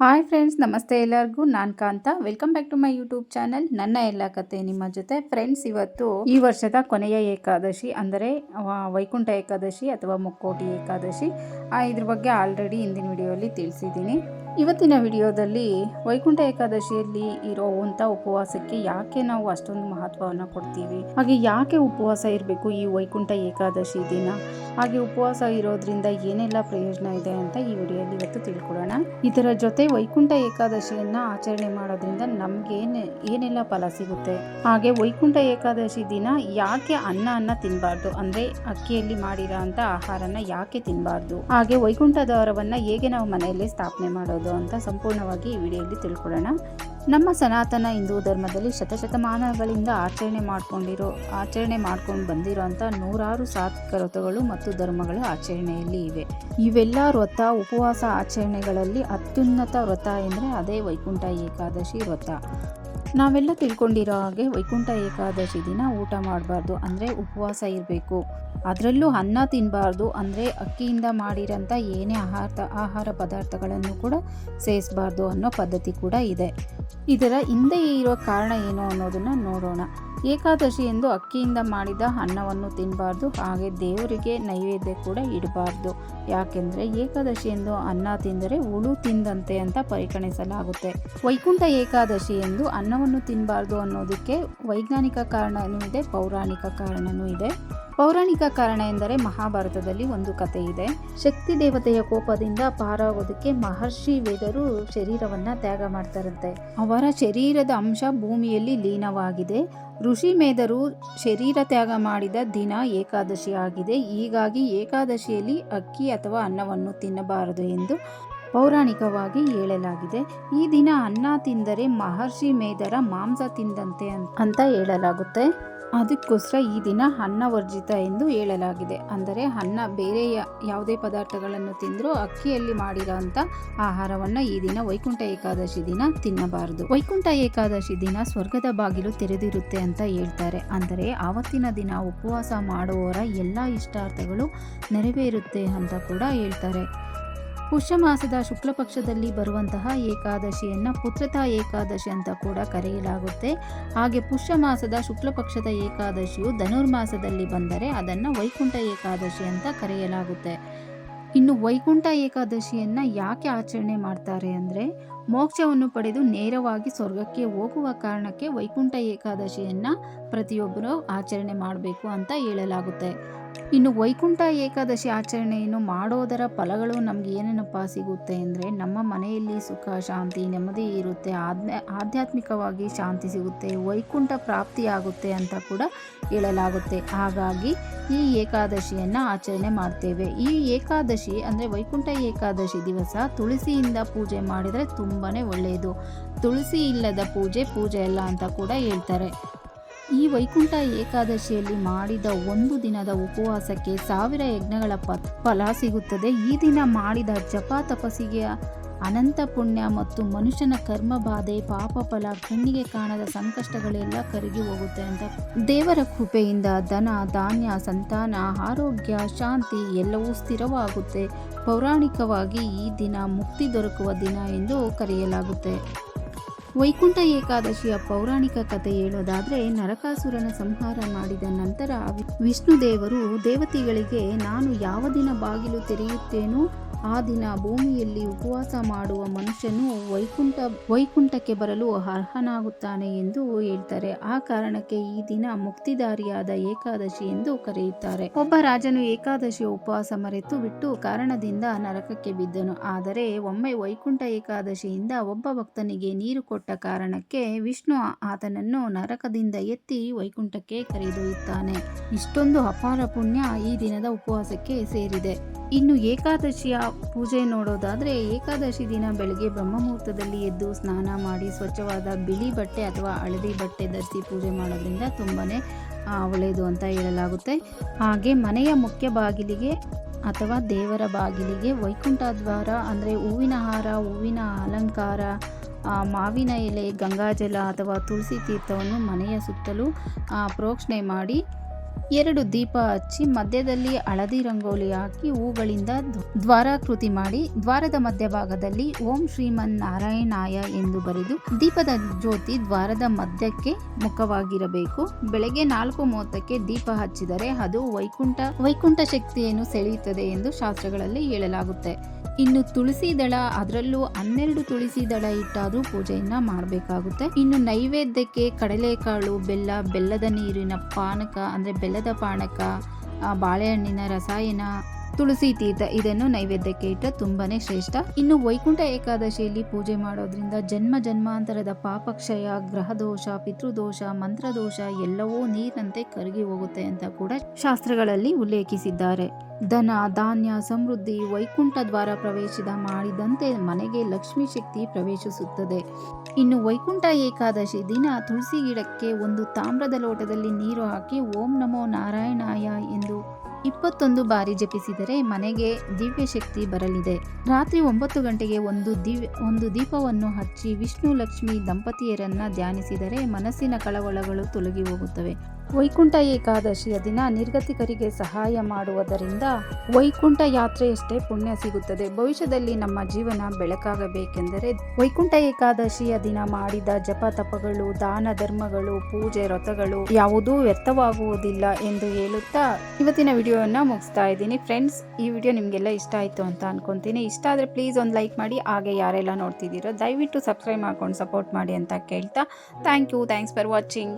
Hi friends, ನಮಸ್ತೆ ಎಲ್ಲರಿಗೂ. ನಾನು Kanta. Welcome back to my YouTube channel ನನ್ನ ಎಲ್ಲ ಕತೆ ನಿಮ್ಮ ಜೊತೆ. ಫ್ರೆಂಡ್ಸ್ ಇವತ್ತು ಈ ವರ್ಷದ ಕೊನೆಯ ಏಕಾದಶಿ, ಅಂದರೆ ವೈಕುಂಠ ಏಕಾದಶಿ ಅಥವಾ ಮುಕ್ಕೋಟಿ ಏಕಾದಶಿ. ಇದ್ರ ಬಗ್ಗೆ ಆಲ್ರೆಡಿ ಹಿಂದಿನ ವಿಡಿಯೋಲಿ ತಿಳಿಸಿದ್ದೀನಿ. ಇವತ್ತಿನ ವಿಡಿಯೋದಲ್ಲಿ ವೈಕುಂಠ ಏಕಾದಶಿಯಲ್ಲಿ ಇರೋವಂಥ ಉಪವಾಸಕ್ಕೆ ಯಾಕೆ ನಾವು ಅಷ್ಟೊಂದು ಮಹತ್ವವನ್ನು ಕೊಡ್ತೀವಿ? ಹಾಗೆ ಯಾಕೆ ಉಪವಾಸ ಇರಬೇಕು ಈ ವೈಕುಂಠ ಏಕಾದಶಿ ದಿನ? ಹಾಗೆ ಉಪವಾಸ ಇರೋದ್ರಿಂದ ಏನೆಲ್ಲ ಪ್ರಯೋಜನ ಇದೆ ಅಂತ ಈ ವಿಡಿಯೋಲ್ಲಿ ಇವತ್ತು ತಿಳ್ಕೊಳ್ಳೋಣ. ಇದರ ಜೊತೆ ವೈಕುಂಠ ಏಕಾದಶಿಯನ್ನ ಆಚರಣೆ ಮಾಡೋದ್ರಿಂದ ನಮಗೆ ಏನ್, ಏನೆಲ್ಲ ಫಲ ಸಿಗುತ್ತೆ? ಹಾಗೆ ವೈಕುಂಠ ಏಕಾದಶಿ ದಿನ ಯಾಕೆ ಅನ್ನ ಅನ್ನ ತಿನ್ನಬಾರ್ದು ಅಂದ್ರೆ ಅಕ್ಕಿಯಲ್ಲಿ ಮಾಡಿರೋ ಅಂಥ ಆಹಾರನ ಯಾಕೆ ತಿನ್ನಬಾರ್ದು ಹಾಗೆ ವೈಕುಂಠ ದ್ವಾರವನ್ನು ಹೇಗೆ ನಾವು ಮನೆಯಲ್ಲಿ ಸ್ಥಾಪನೆ ಮಾಡೋದು? ಅಂತ ಸಂಪೂರ್ಣವಾಗಿ ಈ ವಿಡಿಯೋಲಿ ತಿಳ್ಕೊಳ್ಳೋಣ. ನಮ್ಮ ಸನಾತನ ಹಿಂದೂ ಧರ್ಮದಲ್ಲಿ ಶತಶತಮಾನಗಳಿಂದ ಆಚರಣೆ ಮಾಡ್ಕೊಂಡಿರೋ, ಆಚರಣೆ ಮಾಡ್ಕೊಂಡು ಬಂದಿರೋಂಥ ನೂರಾರು ಸಾತ್ವಿಕ ವ್ರತಗಳು ಮತ್ತು ಧರ್ಮಗಳು ಆಚರಣೆಯಲ್ಲಿ ಇವೆ. ಇವೆಲ್ಲ ವ್ರತ, ಉಪವಾಸ ಆಚರಣೆಗಳಲ್ಲಿ ಅತ್ಯುನ್ನತ ವ್ರತ ಎಂದರೆ ಅದೇ ವೈಕುಂಠ ಏಕಾದಶಿ ವ್ರತ. ನಾವೆಲ್ಲ ತಿಳ್ಕೊಂಡಿರೋ ಹಾಗೆ ವೈಕುಂಠ ಏಕಾದಶಿ ದಿನ ಊಟ ಮಾಡಬಾರ್ದು, ಅಂದರೆ ಉಪವಾಸ ಇರಬೇಕು. ಅದರಲ್ಲೂ ಅನ್ನ ತಿನ್ನಬಾರ್ದು ಅಂದರೆ ಅಕ್ಕಿಯಿಂದ ಮಾಡಿರೋಂಥ ಏನೇ ಆಹಾರ ಆಹಾರ ಪದಾರ್ಥಗಳನ್ನು ಕೂಡ ಸೇವಿಸಬಾರ್ದು ಅನ್ನೋ ಪದ್ಧತಿ ಕೂಡ ಇದೆ. ಇದರ ಹಿಂದೆ ಇರೋ ಕಾರಣ ಏನು ಅನ್ನೋದನ್ನು ನೋಡೋಣ. ಏಕಾದಶಿ ಎಂದು ಅಕ್ಕಿಯಿಂದ ಮಾಡಿದ ಅನ್ನವನ್ನು ತಿನ್ನಬಾರ್ದು ಹಾಗೆ ದೇವರಿಗೆ ನೈವೇದ್ಯ ಕೂಡ ಇಡಬಾರ್ದು. ಯಾಕೆಂದರೆ ಏಕಾದಶಿ ಎಂದು ಅನ್ನ ತಿಂದರೆ ಹುಳು ತಿಂದಂತೆ ಅಂತ ಪರಿಗಣಿಸಲಾಗುತ್ತೆ. ವೈಕುಂಠ ಏಕಾದಶಿ ಎಂದು ಅನ್ನವನ್ನು ತಿನ್ನಬಾರ್ದು ಅನ್ನೋದಕ್ಕೆ ವೈಜ್ಞಾನಿಕ ಕಾರಣನೂ ಇದೆ, ಪೌರಾಣಿಕ ಕಾರಣನೂ ಇದೆ. ಪೌರಾಣಿಕ ಕಾರಣ ಎಂದರೆ ಮಹಾಭಾರತದಲ್ಲಿ ಒಂದು ಕಥೆ ಇದೆ. ಶಕ್ತಿ ದೇವತೆಯ ಕೋಪದಿಂದ ಪಾರಾಗೋದಕ್ಕೆ ಮಹರ್ಷಿ ವೇದರು ಶರೀರವನ್ನ ತ್ಯಾಗ ಮಾಡ್ತಾರಂತೆ. ಅವರ ಶರೀರದ ಅಂಶ ಭೂಮಿಯಲ್ಲಿ ಲೀನವಾಗಿದೆ. ಋಷಿ ಮೇದರು ಶರೀರ ತ್ಯಾಗ ಮಾಡಿದ ದಿನ ಏಕಾದಶಿ ಆಗಿದೆ. ಹೀಗಾಗಿ ಏಕಾದಶಿಯಲ್ಲಿ ಅಕ್ಕಿ ಅಥವಾ ಅನ್ನವನ್ನು ತಿನ್ನಬಾರದು ಎಂದು ಪೌರಾಣಿಕವಾಗಿ ಹೇಳಲಾಗಿದೆ. ಈ ದಿನ ಅನ್ನ ತಿಂದರೆ ಮಹರ್ಷಿ ಮೇದರ ಮಾಂಸ ತಿಂದಂತೆ ಅಂತ ಹೇಳಲಾಗುತ್ತೆ. ಅದಕ್ಕೋಸ್ಕರ ಈ ದಿನ ಅನ್ನ ವರ್ಜಿತ ಎಂದು ಹೇಳಲಾಗಿದೆ. ಅಂದರೆ ಅನ್ನ ಬೇರೆ ಯಾವುದೇ ಪದಾರ್ಥಗಳನ್ನು ತಿಂದರೂ ಅಕ್ಕಿಯಲ್ಲಿ ಮಾಡಿರೋಂಥ ಆಹಾರವನ್ನು ಈ ದಿನ ವೈಕುಂಠ ಏಕಾದಶಿ ದಿನ ತಿನ್ನಬಾರದು. ವೈಕುಂಠ ಏಕಾದಶಿ ದಿನ ಸ್ವರ್ಗದ ಬಾಗಿಲು ತೆರೆದಿರುತ್ತೆ ಅಂತ ಹೇಳ್ತಾರೆ. ಅಂದರೆ ಆವತ್ತಿನ ದಿನ ಉಪವಾಸ ಮಾಡುವವರ ಎಲ್ಲ ಇಷ್ಟಾರ್ಥಗಳು ನೆರವೇರುತ್ತೆ ಅಂತ ಕೂಡ ಹೇಳ್ತಾರೆ. ಪುಷ್ಯ ಮಾಸದ ಶುಕ್ಲ ಪಕ್ಷದಲ್ಲಿ ಬರುವಂತಹ ಏಕಾದಶಿಯನ್ನು ಪುತ್ರತಾ ಏಕಾದಶಿ ಅಂತ ಕೂಡ ಕರೆಯಲಾಗುತ್ತೆ. ಹಾಗೆ ಪುಷ್ಯ ಮಾಸದ ಶುಕ್ಲ ಪಕ್ಷದ ಏಕಾದಶಿಯು ಧನುರ್ಮಾಸದಲ್ಲಿ ಬಂದರೆ ಅದನ್ನು ವೈಕುಂಠ ಏಕಾದಶಿ ಅಂತ ಕರೆಯಲಾಗುತ್ತೆ. ಇನ್ನು ವೈಕುಂಠ ಏಕಾದಶಿಯನ್ನು ಯಾಕೆ ಆಚರಣೆ ಮಾಡ್ತಾರೆ ಅಂದರೆ, ಮೋಕ್ಷವನ್ನು ಪಡೆದು ನೇರವಾಗಿ ಸ್ವರ್ಗಕ್ಕೆ ಹೋಗುವ ಕಾರಣಕ್ಕೆ ವೈಕುಂಠ ಏಕಾದಶಿಯನ್ನು ಪ್ರತಿಯೊಬ್ಬರು ಆಚರಣೆ ಮಾಡಬೇಕು ಅಂತ ಹೇಳಲಾಗುತ್ತೆ. ಇನ್ನು ವೈಕುಂಠ ಏಕಾದಶಿ ಆಚರಣೆಯನ್ನು ಮಾಡೋದರ ಫಲಗಳು ನಮ್ಗೆ ಏನೇನಪ್ಪ ಸಿಗುತ್ತೆ ಅಂದರೆ ನಮ್ಮ ಮನೆಯಲ್ಲಿ ಸುಖ, ಶಾಂತಿ, ನೆಮ್ಮದಿ ಇರುತ್ತೆ. ಆಧ್ಯ ಆಧ್ಯಾತ್ಮಿಕವಾಗಿ ಶಾಂತಿ ಸಿಗುತ್ತೆ. ವೈಕುಂಠ ಪ್ರಾಪ್ತಿಯಾಗುತ್ತೆ ಅಂತ ಕೂಡ ಹೇಳಲಾಗುತ್ತೆ. ಹಾಗಾಗಿ ಈ ಏಕಾದಶಿಯನ್ನು ಆಚರಣೆ ಮಾಡ್ತೇವೆ. ಈ ಏಕಾದಶಿ ಅಂದರೆ ವೈಕುಂಠ ಏಕಾದಶಿ ದಿವಸ ತುಳಸಿಯಿಂದ ಪೂಜೆ ಮಾಡಿದರೆ ತುಂಬಾ ಒಳ್ಳೆಯದು ತುಳಸಿ ಇಲ್ಲದ ಪೂಜೆ ಪೂಜೆ ಅಲ್ಲ ಅಂತ ಕೂಡ ಹೇಳ್ತಾರೆ. ಈ ವೈಕುಂಠ ಏಕಾದಶಿಯಲ್ಲಿ ಮಾಡಿದ ಒಂದು ದಿನದ ಉಪವಾಸಕ್ಕೆ ಸಾವಿರ ಯಜ್ಞಗಳ ಫಲ ಸಿಗುತ್ತದೆ. ಈ ದಿನ ಮಾಡಿದ ಜಪ ತಪಸ್ಸಿಗೆ ಅನಂತ ಪುಣ್ಯ ಮತ್ತು ಮನುಷ್ಯನ ಕರ್ಮ ಬಾಧೆ, ಪಾಪ ಫಲ ಕಣ್ಣಿಗೆ ಕಾಣದ ಸಂಕಷ್ಟಗಳೆಲ್ಲ ಕರಗಿ ಹೋಗುತ್ತೆ ಅಂತ. ದೇವರ ಕೃಪೆಯಿಂದ ಧನ, ಧಾನ್ಯ, ಸಂತಾನ, ಆರೋಗ್ಯ, ಶಾಂತಿ ಎಲ್ಲವೂ ಸ್ಥಿರವಾಗುತ್ತೆ. ಪೌರಾಣಿಕವಾಗಿ ಈ ದಿನ ಮುಕ್ತಿ ದೊರಕುವ ದಿನ ಎಂದು ಕರೆಯಲಾಗುತ್ತೆ. ವೈಕುಂಠ ಏಕಾದಶಿಯ ಪೌರಾಣಿಕ ಕಥೆ ಹೇಳೋದಾದ್ರೆ ನರಕಾಸುರನ ಸಂಹಾರ ಮಾಡಿದ ನಂತರ ವಿಷ್ಣು ದೇವರು ದೇವತೆಗಳಿಗೆ, ನಾನು ಯಾವ ದಿನ ಬಾಗಿಲು ತೆರೆಯುತ್ತೇನೋ ಆ ದಿನ ಭೂಮಿಯಲ್ಲಿ ಉಪವಾಸ ಮಾಡುವ ಮನುಷ್ಯನು ವೈಕುಂಠ, ವೈಕುಂಠಕ್ಕೆ ಬರಲು ಅರ್ಹನಾಗುತ್ತಾನೆ ಎಂದು ಹೇಳ್ತಾರೆ. ಆ ಕಾರಣಕ್ಕೆ ಈ ದಿನ ಮುಕ್ತಿದಾರಿಯಾದ ಏಕಾದಶಿ ಎಂದು ಕರೆಯುತ್ತಾರೆ. ಒಬ್ಬ ರಾಜನು ಏಕಾದಶಿಯ ಉಪವಾಸ ಮರೆತು ಬಿಟ್ಟು ಕಾರಣದಿಂದ ನರಕಕ್ಕೆ ಬಿದ್ದನು. ಆದರೆ ಒಮ್ಮೆ ವೈಕುಂಠ ಏಕಾದಶಿಯಿಂದ ಒಬ್ಬ ಭಕ್ತನಿಗೆ ನೀರು ಕೊಟ್ಟ ಕಾರಣಕ್ಕೆ ವಿಷ್ಣು ಆತನನ್ನು ನರಕದಿಂದ ಎತ್ತಿ ವೈಕುಂಠಕ್ಕೆ ಕರೆದೊಯ್ಯುತ್ತಾನೆ. ಇಷ್ಟೊಂದು ಅಪಾರ ಪುಣ್ಯ ಈ ದಿನದ ಉಪವಾಸಕ್ಕೆ ಸೇರಿದೆ. ಇನ್ನು ಏಕಾದಶಿಯ ಪೂಜೆ ನೋಡೋದಾದರೆ ಏಕಾದಶಿ ದಿನ ಬೆಳಗ್ಗೆ ಬ್ರಹ್ಮಮುಹೂರ್ತದಲ್ಲಿ ಎದ್ದು ಸ್ನಾನ ಮಾಡಿ ಸ್ವಚ್ಛವಾದ ಬಿಳಿ ಬಟ್ಟೆ ಅಥವಾ ಹಳದಿ ಬಟ್ಟೆ ಧರಿಸಿ ಪೂಜೆ ಮಾಡೋದ್ರಿಂದ ತುಂಬಾ ಒಳ್ಳೆಯದು ಅಂತ ಹೇಳಲಾಗುತ್ತೆ. ಹಾಗೆ ಮನೆಯ ಮುಖ್ಯ ಬಾಗಿಲಿಗೆ ಅಥವಾ ದೇವರ ಬಾಗಿಲಿಗೆ ವೈಕುಂಠ ದ್ವಾರ ಅಂದರೆ ಹೂವಿನ ಹಾರ, ಹೂವಿನ ಅಲಂಕಾರ ಮಾವಿನ ಎಲೆ, ಗಂಗಾಜಲ ಅಥವಾ ತುಳಸಿ ತೀರ್ಥವನ್ನು ಮನೆಯ ಸುತ್ತಲೂ ಪ್ರೋಕ್ಷಣೆ ಮಾಡಿ ಎರಡು ದೀಪ ಹಚ್ಚಿ ಮಧ್ಯದಲ್ಲಿ ಹಳದಿ ರಂಗೋಲಿ ಹಾಕಿ ಹೂಗಳಿಂದ ದ್ವ- ದ್ವಾರಾಕೃತಿ ಮಾಡಿ ದ್ವಾರದ ಮಧ್ಯಭಾಗದಲ್ಲಿ ಓಂ ಶ್ರೀಮನ್ ನಾರಾಯಣಾಯ ಎಂದು ಬರೆದು ದೀಪದ ಜ್ಯೋತಿ ದ್ವಾರದ ಮಧ್ಯಕ್ಕೆ ಮುಖವಾಗಿರಬೇಕು. ಬೆಳಗ್ಗೆ ನಾಲ್ಕು ಮೂವತ್ತಕ್ಕೆ ದೀಪ ಹಚ್ಚಿದರೆ ಅದು ವೈಕುಂಠ ವೈಕುಂಠ ಶಕ್ತಿಯನ್ನು ಸೆಳೆಯುತ್ತದೆ ಎಂದು ಶಾಸ್ತ್ರಗಳಲ್ಲಿ ಹೇಳಲಾಗುತ್ತೆ. ಇನ್ನು ತುಳಸಿ ದಳ, ಅದರಲ್ಲೂ ಹನ್ನೆರಡು ತುಳಸಿ ದಳ ಇಟ್ಟಾದ್ರೂ ಪೂಜೆಯನ್ನ ಮಾಡಬೇಕಾಗುತ್ತೆ. ಇನ್ನು ನೈವೇದ್ಯಕ್ಕೆ ಕಡಲೆಕಾಳು, ಬೆಲ್ಲ, ಬೆಲ್ಲದ ನೀರಿನ ಪಾನಕ, ಅಂದ್ರೆ ಬೆಲ್ಲದ ಪಾನಕ ಬಾಳೆಹಣ್ಣಿನ ರಸಾಯನ ತುಳಸಿ ತೀರ್ಥ ಇದನ್ನು ನೈವೇದ್ಯಕ್ಕೆ ಇಟ್ಟ ತುಂಬಾನೇ ಶ್ರೇಷ್ಠ. ಇನ್ನು ವೈಕುಂಠ ಏಕಾದಶಿಯಲ್ಲಿ ಪೂಜೆ ಮಾಡೋದ್ರಿಂದ ಜನ್ಮ ಜನ್ಮಾಂತರದ ಪಾಪಕ್ಷಯ, ಗ್ರಹದೋಷ, ಪಿತೃದೋಷ, ಮಂತ್ರದೋಷ ಎಲ್ಲವೂ ನೀರಿನಂತೆ ಕರಗಿ ಹೋಗುತ್ತೆ ಅಂತ ಕೂಡ ಶಾಸ್ತ್ರಗಳಲ್ಲಿ ಉಲ್ಲೇಖಿಸಿದ್ದಾರೆ. ಧನ, ಧಾನ್ಯ, ಸಮೃದ್ಧಿ ವೈಕುಂಠ ದ್ವಾರ ಪ್ರವೇಶಿದ ಮಾಡಿದಂತೆ ಮನೆಗೆ ಲಕ್ಷ್ಮಿ ಶಕ್ತಿ ಪ್ರವೇಶಿಸುತ್ತದೆ. ಇನ್ನು ವೈಕುಂಠ ಏಕಾದಶಿ ದಿನ ತುಳಸಿ ಗಿಡಕ್ಕೆ ಒಂದು ತಾಮ್ರದ ಲೋಟದಲ್ಲಿ ನೀರು ಹಾಕಿ ಓಂ ನಮೋ ನಾರಾಯಣಾಯ ಎಂದು ಇಪ್ಪತ್ತೊಂದು ಬಾರಿ ಜಪಿಸಿದರೆ ಮನೆಗೆ ದಿವ್ಯ ಶಕ್ತಿ ಬರಲಿದೆ. ರಾತ್ರಿ ಒಂಬತ್ತು ಗಂಟೆಗೆ ಒಂದು ದಿವ್ಯ ಒಂದು ದೀಪವನ್ನು ಹಚ್ಚಿ ವಿಷ್ಣು ಲಕ್ಷ್ಮಿ ದಂಪತಿಯರನ್ನ ಧ್ಯಾನಿಸಿದರೆ ಮನಸ್ಸಿನ ಕಳವಳಗಳು ತೊಲಗಿ ಹೋಗುತ್ತವೆ. ವೈಕುಂಠ ಏಕಾದಶಿಯ ದಿನ ನಿರ್ಗತಿಕರಿಗೆ ಸಹಾಯ ಮಾಡುವುದರಿಂದ ವೈಕುಂಠ ಯಾತ್ರೆಯಷ್ಟೇ ಪುಣ್ಯ ಸಿಗುತ್ತದೆ. ಭವಿಷ್ಯದಲ್ಲಿ ನಮ್ಮ ಜೀವನ ಬೆಳಕಾಗಬೇಕೆಂದರೆ ವೈಕುಂಠ ಏಕಾದಶಿಯ ದಿನ ಮಾಡಿದ ಜಪ ತಪಗಳು, ದಾನ ಧರ್ಮಗಳು, ಪೂಜೆ ವ್ರತಗಳು ಯಾವುದೂ ವ್ಯರ್ಥವಾಗುವುದಿಲ್ಲ ಎಂದು ಹೇಳುತ್ತಾ ಇವತ್ತಿನ ವಿಡಿಯೋವನ್ನು ಮುಗಿಸ್ತಾ ಇದ್ದೀನಿ. ಫ್ರೆಂಡ್ಸ್ ಈ ವಿಡಿಯೋ ನಿಮಗೆಲ್ಲ ಇಷ್ಟ ಆಯಿತು ಅಂತ ಅನ್ಕೊತೀನಿ. ಇಷ್ಟ ಆದರೆ ಪ್ಲೀಸ್ ಒಂದು ಲೈಕ್ ಮಾಡಿ, ಹಾಗೆ ಯಾರೆಲ್ಲ ನೋಡ್ತಿದ್ದೀರೋ ದಯವಿಟ್ಟು ಸಬ್ಸ್ಕ್ರೈಬ್ ಮಾಡ್ಕೊಂಡು ಸಪೋರ್ಟ್ ಮಾಡಿ ಅಂತ ಕೇಳ್ತಾ. Thank you thanks for watching